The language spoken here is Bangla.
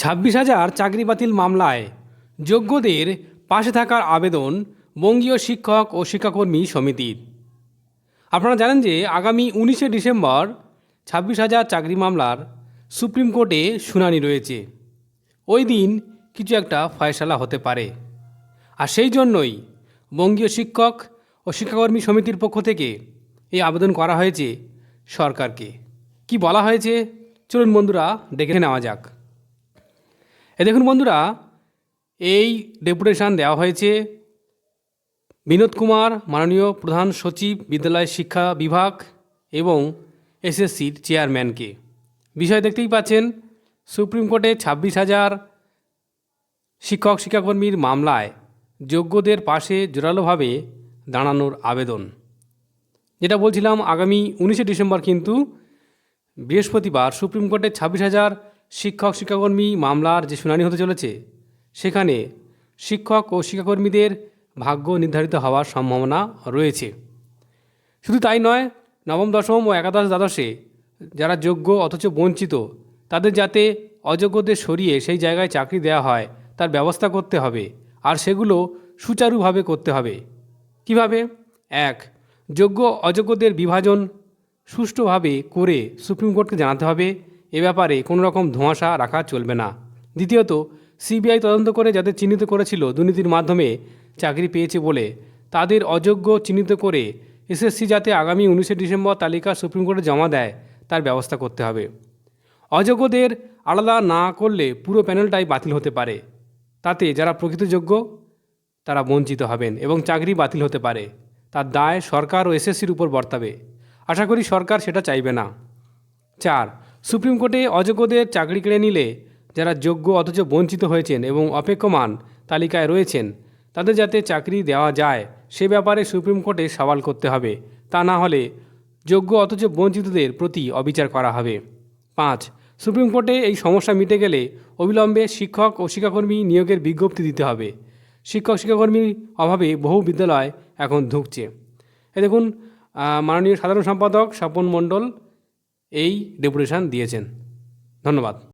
ছাব্বিশ হাজার চাকরি বাতিল মামলায় যোগ্যদের পাশে থাকার আবেদন বঙ্গীয় শিক্ষক ও শিক্ষাকর্মী সমিতির। আপনারা জানেন যে আগামী উনিশে ডিসেম্বর ছাব্বিশ হাজার চাকরি মামলার সুপ্রিম কোর্টে শুনানি রয়েছে। ওই দিন কিছু একটা ফয়সালা হতে পারে। আর সেই জন্যই বঙ্গীয় শিক্ষক ও শিক্ষাকর্মী সমিতির পক্ষ থেকে এই আবেদন করা হয়েছে সরকারকে। কি বলা হয়েছে? চলুন বন্ধুরা দেখে নেওয়া যাক। এ দেখুন বন্ধুরা, এই ডেপুটেশন দেওয়া হয়েছে বিনোদ কুমার, মাননীয় প্রধান সচিব, বিদ্যালয় শিক্ষা বিভাগ এবং এসএসসির চেয়ারম্যানকে। বিষয় দেখতেই পাচ্ছেন, সুপ্রিম কোর্টে ছাব্বিশ হাজার শিক্ষক শিক্ষাকর্মীর মামলায় যোগ্যদের পাশে জোরালোভাবে দাঁড়ানোর আবেদন। যেটা বলছিলাম, আগামী উনিশে ডিসেম্বর কিন্তু বৃহস্পতিবার সুপ্রিম কোর্টে ছাব্বিশ হাজার শিক্ষক, শিক্ষাকর্মী মামলার যে শুনানি হতে চলেছে, সেখানে শিক্ষক ও শিক্ষাকর্মীদের ভাগ্য নির্ধারিত হওয়ার সম্ভাবনা রয়েছে। শুধু তাই নয়, নবম, দশম ও একাদশ দ্বাদশে যারা যোগ্য অথচ বঞ্চিত, তাদের যাতে অযোগ্যদের সরিয়ে সেই জায়গায় চাকরি দেওয়া হয়, তার ব্যবস্থা করতে হবে। আর সেগুলো সুচারুভাবে করতে হবে। কীভাবে? এক, যোগ্য অযোগ্যদের বিভাজন সুষ্ঠুভাবে করে সুপ্রিম কোর্টকে জানাতে হবে। এ ব্যাপারে কোনো রকম ধোঁয়াশা রাখা চলবে না। দ্বিতীয়ত, সিবিআই তদন্ত করে যাদের চিহ্নিত করেছিল দুর্নীতির মাধ্যমে চাকরি পেয়েছে বলে, তাদের অযোগ্য চিহ্নিত করে এসএসসি যাতে আগামী উনিশে ডিসেম্বর তালিকা সুপ্রিম কোর্টে জমা দেয়, তার ব্যবস্থা করতে হবে। অযোগ্যদের আলাদা না করলে পুরো প্যানেলটাই বাতিল হতে পারে। তাতে যারা প্রকৃত যোগ্য তারা বঞ্চিত হবেন এবং চাকরি বাতিল হতে পারে। তার দায় সরকার ও এসএসসির উপর বর্তাবে। আশা করি সরকার সেটা চাইবে না। চার সুপ্রিম কোর্টে অযোগ্যদের চাকরি কেড়ে নিলে যারা যোগ্য অথচ বঞ্চিত হয়েছেন এবং অপেক্ষমান তালিকায় রয়েছেন, তাদের যাতে চাকরি দেওয়া যায়, সে ব্যাপারে সুপ্রিম কোর্টে সওয়াল করতে হবে। তা না হলে যোগ্য অথচ বঞ্চিতদের প্রতি অবিচার করা হবে। পাঁচ, সুপ্রিম কোর্টে এই সমস্যা মিটে গেলে অবিলম্বে শিক্ষক ও শিক্ষাকর্মী নিয়োগের বিজ্ঞপ্তি দিতে হবে। শিক্ষক শিক্ষাকর্মীর অভাবে বহু বিদ্যালয় এখন ধুঁকছে। এ দেখুন মাননীয় সাধারণ সম্পাদক স্বপন মণ্ডল এই ডেপুটেশান দিয়েছেন। ধন্যবাদ।